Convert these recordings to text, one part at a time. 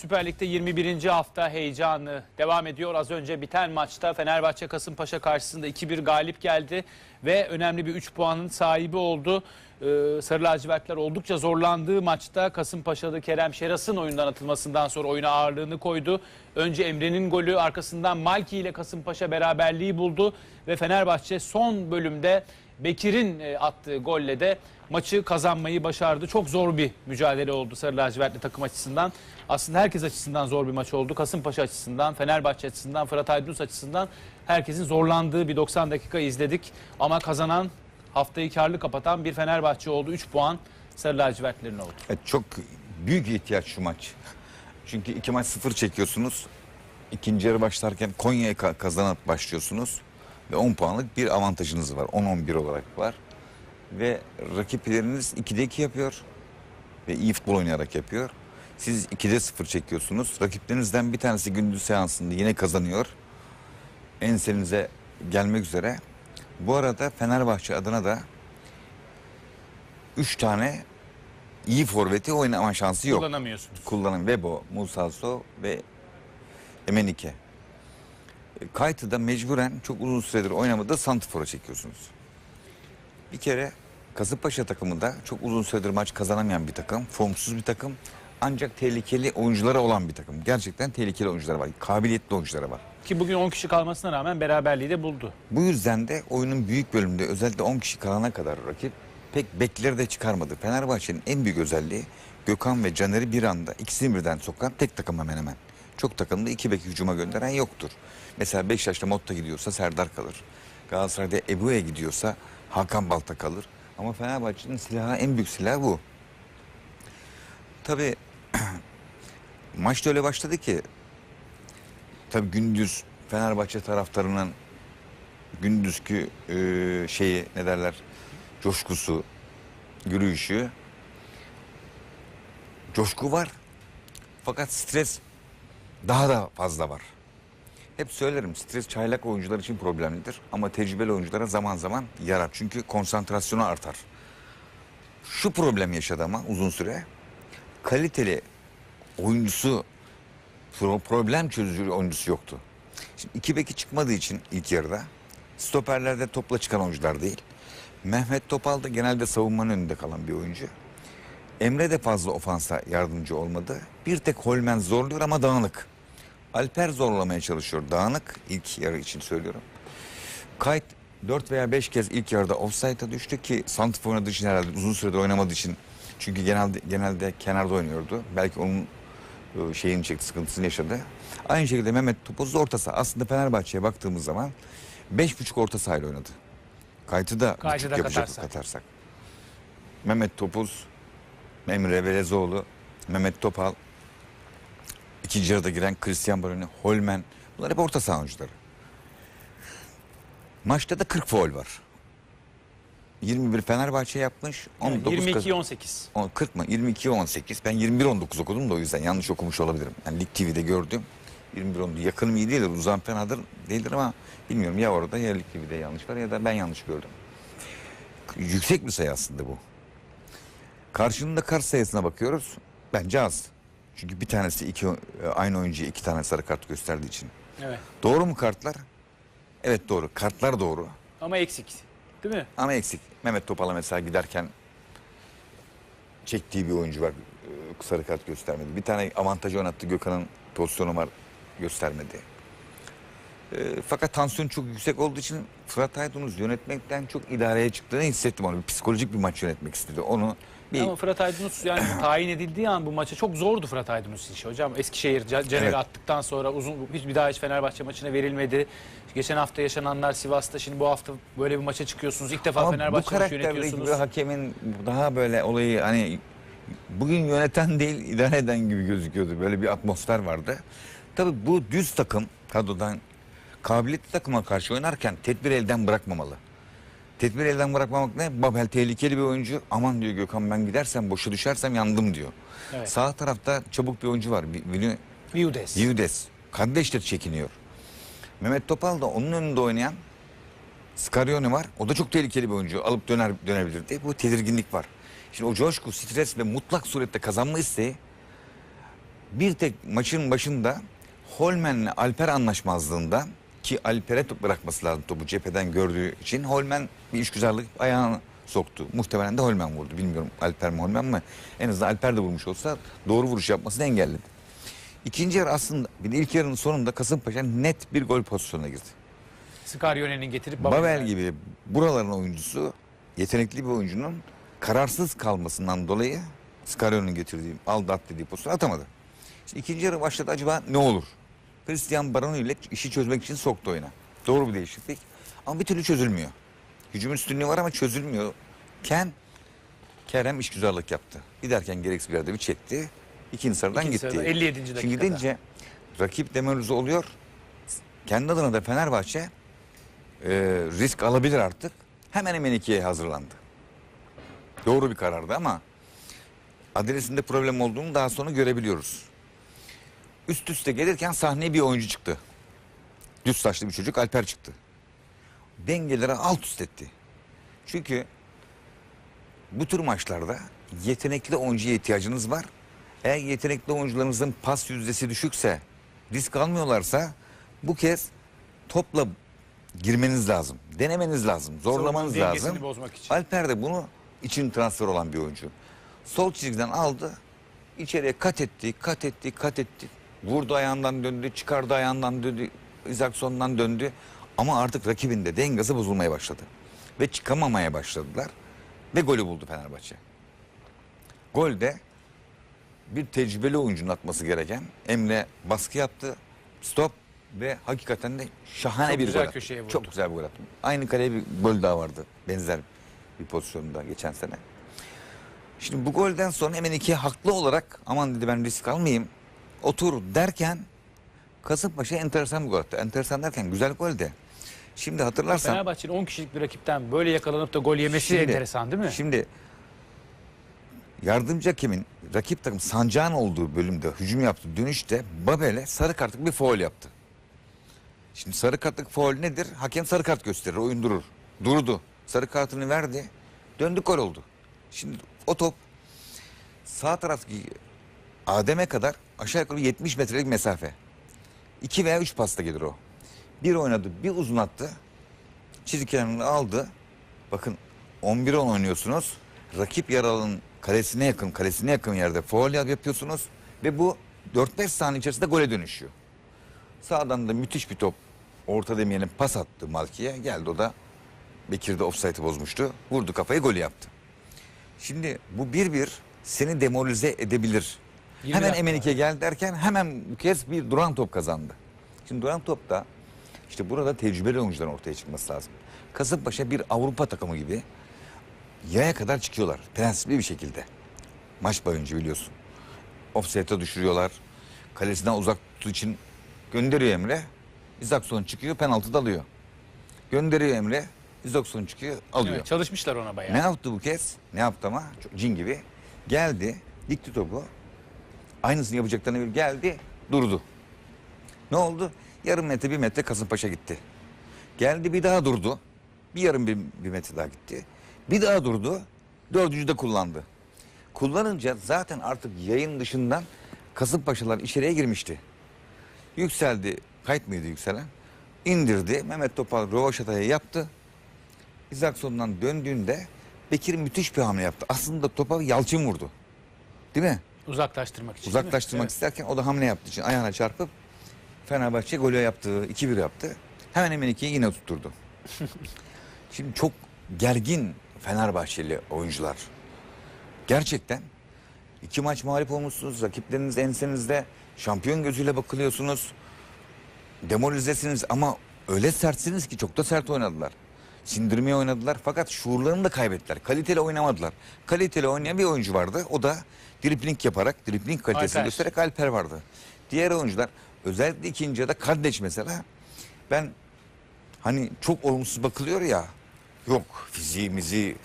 Süper Lig'de 21. hafta heyecanı devam ediyor. Az önce biten maçta Fenerbahçe Kasımpaşa karşısında 2-1 galip geldi ve önemli bir 3 puanın sahibi oldu. Ee, Sarı lacivertler oldukça zorlandığı maçta Kasımpaşalı Kerem Şeras'ın oyundan atılmasından sonra oyuna ağırlığını koydu. Önce Emre'nin golü arkasından Malki ile Kasımpaşa beraberliği buldu ve Fenerbahçe son bölümde Bekir'in e, attığı golle de maçı kazanmayı başardı. Çok zor bir mücadele oldu Sarı lacivertli takım açısından. Aslında herkes açısından zor bir maç oldu. Kasımpaşa açısından, Fenerbahçe açısından, Fırat Aydınus açısından herkesin zorlandığı bir 90 dakika izledik. Ama kazanan haftayı karlı kapatan bir Fenerbahçe oldu. 3 puan Sarı lacivertlerin oldu. Çok büyük ihtiyaç şu maç. Çünkü iki maç sıfır çekiyorsunuz. İkinci yarı başlarken Konya'ya ka- kazanıp başlıyorsunuz. Ve 10 puanlık bir avantajınız var. 10-11 olarak var. Ve rakipleriniz 2'de 2 yapıyor. Ve iyi futbol oynayarak yapıyor. Siz 2'de 0 çekiyorsunuz. Rakiplerinizden bir tanesi gündüz seansında yine kazanıyor. Ensenize gelmek üzere. Bu arada Fenerbahçe adına da 3 tane iyi forveti oynama şansı yok. Kullanamıyorsunuz. Kullanın Vebo, Musaso ve Emenike. E, Kaytı da mecburen çok uzun süredir oynamadığı Santifor'a çekiyorsunuz. Bir kere Kasımpaşa takımında çok uzun süredir maç kazanamayan bir takım. Formsuz bir takım. Ancak tehlikeli oyuncuları olan bir takım. Gerçekten tehlikeli oyuncuları var. Kabiliyetli oyuncuları var. Ki bugün 10 kişi kalmasına rağmen beraberliği de buldu. Bu yüzden de oyunun büyük bölümünde özellikle 10 kişi kalana kadar rakip pek bekleri de çıkarmadı. Fenerbahçe'nin en büyük özelliği Gökhan ve Caner'i bir anda ikisini birden sokan tek takım hemen hemen. Çok takımda iki bek hücuma gönderen yoktur. Mesela Beşiktaş'ta Motta gidiyorsa Serdar kalır. Galatasaray'da Ebu'ya gidiyorsa Hakan Balta kalır. Ama Fenerbahçe'nin silahı en büyük silahı bu. Tabii maçta öyle başladı ki tabii gündüz Fenerbahçe taraftarının gündüzkü e, şeyi ne derler coşkusu, yürüyüşü coşku var. Fakat stres daha da fazla var. Hep söylerim stres çaylak oyuncular için problemlidir ama tecrübeli oyunculara zaman zaman yarar. Çünkü konsantrasyonu artar. Şu problem yaşadı ama uzun süre. Kaliteli oyuncusu pro- problem çözücü oyuncusu yoktu. Şimdi iki beki çıkmadığı için ilk yarıda stoperlerde topla çıkan oyuncular değil. Mehmet Topal da genelde savunmanın önünde kalan bir oyuncu. Emre de fazla ofansa yardımcı olmadı. Bir tek Holmen zorluyor ama dağınık. Alper zorlamaya çalışıyor. Dağınık ilk yarı için söylüyorum. Kayıt 4 veya 5 kez ilk yarıda offside'a düştü ki Santrfor oynadığı için herhalde uzun süredir oynamadığı için. Çünkü genelde genelde kenarda oynuyordu. Belki onun e, şeyini çekti, sıkıntısını yaşadı. Aynı şekilde Mehmet Topuz orta saha. Aslında Fenerbahçe'ye baktığımız zaman 5,5 orta sahayla oynadı. Kayıtı da buçuk da yapacak katarsak. katarsak. Mehmet Topuz, Emre Belezoğlu, Mehmet Topal, ikinci yarıda giren Christian Baroni, Holmen. Bunlar hep orta saha oyuncuları. Maçta da 40 faul var. 21 Fenerbahçe yapmış. 19 kaz- 22-18. o 40 mı? 22 18. Ben 21 19 okudum da o yüzden yanlış okumuş olabilirim. Yani Lig TV'de gördüm. 21 19. Yakınım iyi değildir. Uzan fenadır değildir ama bilmiyorum ya orada ya Lig TV'de yanlış var ya da ben yanlış gördüm. Yüksek bir sayı aslında bu. Karşılığında kart sayısına bakıyoruz. Bence az. Çünkü bir tanesi iki e, aynı oyuncuya iki tane sarı kart gösterdiği için. Evet. Doğru mu kartlar? Evet doğru. Kartlar doğru. Ama eksik. Değil mi? Ama eksik. Mehmet Topal'a mesela giderken çektiği bir oyuncu var. Ee, Sarı kart göstermedi. Bir tane avantajı oynattı Gökhan'ın pozisyonu var göstermedi. Ee, fakat tansiyon çok yüksek olduğu için Fırat Aydınus yönetmekten çok idareye çıktığını hissettim onu. Bir psikolojik bir maç yönetmek istedi. Onu bir Ama Fırat Aydınus yani tayin edildiği an bu maça çok zordu Fırat Aydınus işi hocam. Eskişehir Caner'i Evet. attıktan sonra uzun hiç bir daha hiç Fenerbahçe maçına verilmedi. Geçen hafta yaşananlar Sivas'ta şimdi bu hafta böyle bir maça çıkıyorsunuz. İlk defa Ama bu Fenerbahçe maçı yönetiyorsunuz. bir hakemin daha böyle olayı hani bugün yöneten değil idare eden gibi gözüküyordu. Böyle bir atmosfer vardı. Tabii bu düz takım kadrodan kabiliyetli takıma karşı oynarken tedbir elden bırakmamalı. Tedbir elden bırakmamak ne? Babel tehlikeli bir oyuncu. Aman diyor Gökhan ben gidersem boşa düşersem yandım diyor. Evet. Sağ tarafta çabuk bir oyuncu var. Vini Viudes. Yudes. Kardeştir çekiniyor. Mehmet Topal da onun önünde oynayan Scarione var. O da çok tehlikeli bir oyuncu. Alıp döner dönebilirdi. Bu tedirginlik var. Şimdi o coşku, stres ve mutlak surette kazanma isteği Bir tek maçın başında Holmen'le Alper anlaşmazlığında ki Alper'e bırakması lazım topu cepheden gördüğü için Holmen bir işgüzarlık ayağını soktu. Muhtemelen de Holmen vurdu. Bilmiyorum Alper mi Holmen mi? En azından Alper de vurmuş olsa doğru vuruş yapmasını engelledi. İkinci yarı aslında bir de ilk yarının sonunda Kasımpaşa net bir gol pozisyonuna girdi. Scarione'nin getirip Babel Babel'e- gibi buraların oyuncusu yetenekli bir oyuncunun kararsız kalmasından dolayı Scario'nun getirdiği aldı at dediği pozisyonu atamadı. Şimdi ikinci yarı başladı acaba ne olur? Christian Baroni ile işi çözmek için soktu oyuna. Doğru bir değişiklik ama bir türlü çözülmüyor. Hücum üstünlüğü var ama çözülmüyor. Ken Kerem işgüzarlık yaptı. Giderken gereksiz bir yerde bir çekti. İkinci sıradan İkinci gitti. sırada, 57. Şimdi dakikada. gidince rakip demoralize oluyor. Kendi adına da Fenerbahçe e, risk alabilir artık. Hemen hemen ikiye hazırlandı. Doğru bir karardı ama adresinde problem olduğunu daha sonra görebiliyoruz. Üst üste gelirken sahneye bir oyuncu çıktı. Düz saçlı bir çocuk Alper çıktı. Dengeleri alt üst etti. Çünkü bu tür maçlarda yetenekli oyuncuya ihtiyacınız var. Eğer yetenekli oyuncularınızın pas yüzdesi düşükse, risk almıyorlarsa bu kez topla girmeniz lazım. Denemeniz lazım. Zorlamanız lazım. bozmak için. Alper de bunu için transfer olan bir oyuncu. Sol çizgiden aldı. içeriye kat etti, kat etti, kat etti. Vurdu ayağından döndü, çıkardı ayağından döndü. Isakson'dan döndü. Ama artık rakibinde dengesi bozulmaya başladı. Ve çıkamamaya başladılar. Ve golü buldu Fenerbahçe. Golde bir tecrübeli oyuncunun atması gereken Emre baskı yaptı. Stop ve hakikaten de şahane Çok bir güzel gol attı. vurdu. Çok güzel bir gol attı. Aynı kaleye bir gol daha vardı. Benzer bir pozisyonda geçen sene. Şimdi bu golden sonra hemen ikiye haklı olarak aman dedi ben risk almayayım. Otur derken Kasımpaşa enteresan bir gol attı. Enteresan derken güzel gol de. Şimdi hatırlarsan Fenerbahçe'nin 10 kişilik bir rakipten böyle yakalanıp da gol yemesi Şimdi- enteresan değil mi? Şimdi yardımcı hakemin rakip takım sancağın olduğu bölümde hücum yaptı. Dönüşte Babel'e sarı kartlık bir faul yaptı. Şimdi sarı kartlık faul nedir? Hakem sarı kart gösterir, oyun durur. Durdu. Sarı kartını verdi. Döndü gol oldu. Şimdi o top sağ taraftaki Adem'e kadar aşağı yukarı 70 metrelik mesafe. 2 veya 3 pasta gelir o. Bir oynadı, bir uzun attı. Çizgi kenarını aldı. Bakın 11 10 oynuyorsunuz. Rakip yaralının kalesine yakın, kalesine yakın yerde faul yapıyorsunuz ve bu 4-5 saniye içerisinde gole dönüşüyor. Sağdan da müthiş bir top. Orta demeyenin pas attı Malki'ye. Geldi o da Bekir de offside'ı bozmuştu. Vurdu kafayı golü yaptı. Şimdi bu 1-1 seni demoralize edebilir. 20 Hemen Emenike gel derken hemen bu kez bir duran top kazandı. Şimdi duran topta işte burada tecrübeli oyuncuların ortaya çıkması lazım. Kasımpaşa bir Avrupa takımı gibi yaya kadar çıkıyorlar. Prensipli bir şekilde. Maç boyunca biliyorsun. Offside'e düşürüyorlar. Kalesinden uzak tuttuğu için gönderiyor Emre. Izakson çıkıyor penaltı da alıyor. Gönderiyor Emre. Izakson çıkıyor alıyor. Evet, çalışmışlar ona bayağı. Ne yaptı bu kez? Ne yaptı ama? Çok cin gibi. Geldi, dikti topu. Aynısını yapacaklarını bir geldi, durdu. Ne oldu? Yarım metre, bir metre Kasımpaşa gitti. Geldi bir daha durdu. Bir yarım bir, bir metre daha gitti. Bir daha durdu. Dördüncü de kullandı. Kullanınca zaten artık yayın dışından Kasımpaşalar içeriye girmişti. Yükseldi. Kayıt mıydı yükselen? İndirdi. Mehmet Topal Rovaşata'ya yaptı. İzakson'dan döndüğünde Bekir müthiş bir hamle yaptı. Aslında topa Yalçın vurdu. Değil mi? Uzaklaştırmak için. Uzaklaştırmak Evet. isterken o da hamle yaptığı için ayağına çarpıp Fenerbahçe golü yaptı. 2-1 yaptı. Hemen hemen ikiyi yine tutturdu. Şimdi çok gergin Fenerbahçeli oyuncular. Gerçekten iki maç mağlup olmuşsunuz. Rakipleriniz ensenizde şampiyon gözüyle bakılıyorsunuz. Demoralizesiniz ama öyle sertsiniz ki çok da sert oynadılar. Sindirmeye oynadılar fakat şuurlarını da kaybettiler. Kaliteli oynamadılar. Kaliteli oynayan bir oyuncu vardı. O da dripling yaparak, dripling kalitesini Alper. göstererek Alper vardı. Diğer oyuncular özellikle ikinci yarıda Kardeş mesela ben hani çok olumsuz bakılıyor ya yok fiziğimizi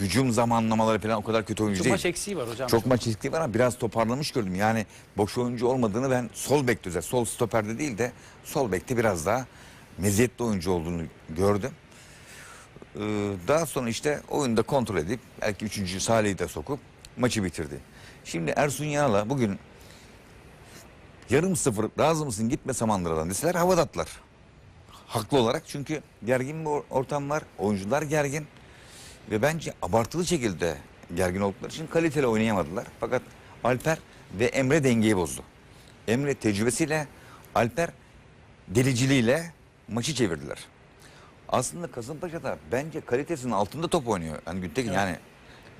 hücum zamanlamaları falan o kadar kötü oyuncu Çok değil. maç eksiği var hocam. Çok maç eksikliği var ama biraz toparlamış gördüm. Yani boş oyuncu olmadığını ben sol bekte özel, sol stoperde değil de sol bekte biraz daha meziyetli oyuncu olduğunu gördüm. Ee, daha sonra işte oyunda kontrol edip belki üçüncü Salih'i de sokup maçı bitirdi. Şimdi Ersun Yanal'a bugün yarım sıfır razı mısın gitme Samandıra'dan deseler havada atlar. Haklı olarak çünkü gergin bir or- ortam var. Oyuncular gergin. Ve bence abartılı şekilde gergin oldukları için kaliteli oynayamadılar. Fakat Alper ve Emre dengeyi bozdu. Emre tecrübesiyle, Alper deliciliğiyle maçı çevirdiler. Aslında Kasımpaşa'da bence kalitesinin altında top oynuyor. Yani Güntekin yani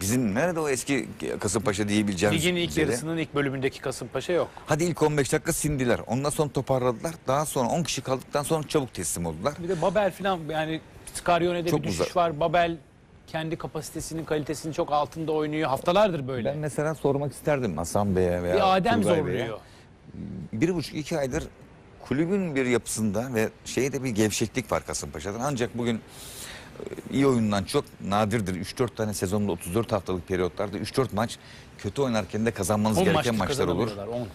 bizim nerede o eski Kasımpaşa diyebileceğimiz Ligin ilk düzeyde? yarısının ilk bölümündeki Kasımpaşa yok. Hadi ilk 15 dakika sindiler. Ondan sonra toparladılar. Daha sonra 10 kişi kaldıktan sonra çabuk teslim oldular. Bir de Babel falan yani Scarione'de Çok bir düşüş uzak. var. Babel kendi kapasitesinin kalitesinin çok altında oynuyor. Haftalardır böyle. Ben mesela sormak isterdim Hasan Bey'e veya bir Adem Turgay Bey'e. zorluyor. Bir buçuk iki aydır kulübün bir yapısında ve şeyde bir gevşeklik var Kasımpaşa'dan. Ancak bugün e, iyi oyundan çok nadirdir. 3-4 tane sezonda 34 haftalık periyotlarda 3-4 maç kötü oynarken de kazanmanız 10 gereken maçlar olur. kazanamıyorlar, 10.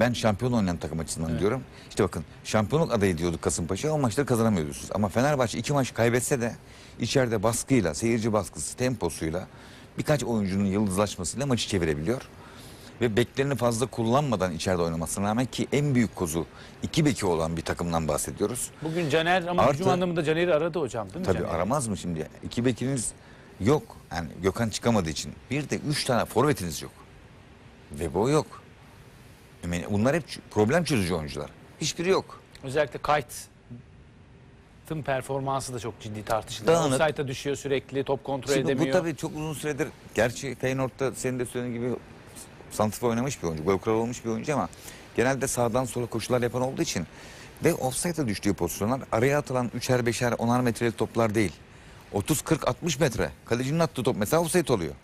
Ben şampiyon oynayan takım açısından diyorum. İşte bakın şampiyonluk adayı diyorduk Kasımpaşa o maçları kazanamıyorsunuz. Ama Fenerbahçe iki maç kaybetse de içeride baskıyla, seyirci baskısı, temposuyla birkaç oyuncunun yıldızlaşmasıyla maçı çevirebiliyor. Ve beklerini fazla kullanmadan içeride oynamasına rağmen ki en büyük kozu iki beki olan bir takımdan bahsediyoruz. Bugün Caner ama Artı- hücum anlamında Caner'i aradı hocam değil mi Tabii Caner? aramaz mı şimdi? İki bekiniz yok. Yani Gökhan çıkamadığı için. Bir de üç tane forvetiniz yok. Ve bu yok. Yani bunlar hep problem çözücü oyuncular. Hiçbiri yok. Özellikle Kite'ın performansı da çok ciddi tartışılıyor. Offside'a düşüyor sürekli, top kontrol Şimdi bu edemiyor. tabii çok uzun süredir gerçi Feyenoord'da senin de söylediğin gibi santrifor oynamış bir oyuncu. Gol kralı olmuş bir oyuncu ama genelde sağdan sola koşular yapan olduğu için ve offside'a düştüğü pozisyonlar araya atılan üçer beşer onar metrelik toplar değil. 30 40 60 metre. Kalecinin attığı top mesela offside oluyor.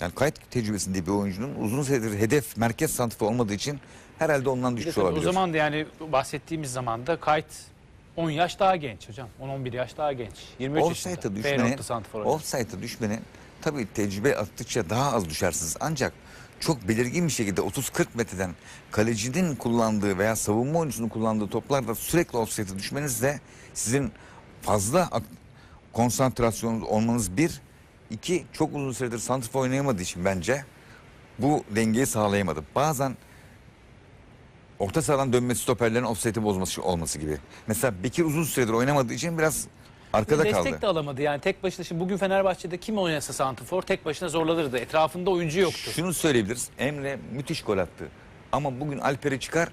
Yani kayıt tecrübesinde bir oyuncunun uzun süredir hedef merkez santrifor olmadığı için herhalde ondan düşmüş tabii o olabilir. zaman da yani bahsettiğimiz zaman da Kite 10 yaş daha genç hocam. 10-11 yaş daha genç. 23 Offside'a yaşında. düşmenin, santrfor oynuyor. offside'a düşmenin tabii tecrübe attıkça daha az düşersiniz. Ancak çok belirgin bir şekilde 30-40 metreden kalecinin kullandığı veya savunma oyuncusunun kullandığı toplarda sürekli offside'a düşmeniz de sizin fazla konsantrasyonunuz olmanız bir, iki çok uzun süredir santrfor oynayamadığı için bence bu dengeyi sağlayamadı. Bazen orta sahadan dönmesi stoperlerin offside'i bozması olması gibi. Mesela Bekir uzun süredir oynamadığı için biraz arkada Destek kaldı. de alamadı yani tek başına. Şimdi bugün Fenerbahçe'de kim oynasa santrfor tek başına zorlanırdı. Etrafında oyuncu yoktu. Şunu söyleyebiliriz. Emre müthiş gol attı. Ama bugün Alper'i çıkar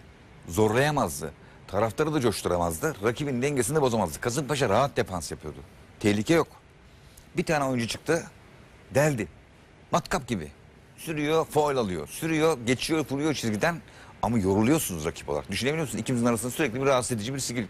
zorlayamazdı. Taraftarı da coşturamazdı. Rakibin dengesini de bozamazdı. Kasımpaşa rahat defans yapıyordu. Tehlike yok. Bir tane oyuncu çıktı. Deldi. Matkap gibi. Sürüyor, foul alıyor. Sürüyor, geçiyor, vuruyor çizgiden. Ama yoruluyorsunuz rakip olarak. Düşünebiliyor musun? İkimizin arasında sürekli bir rahatsız edici birisi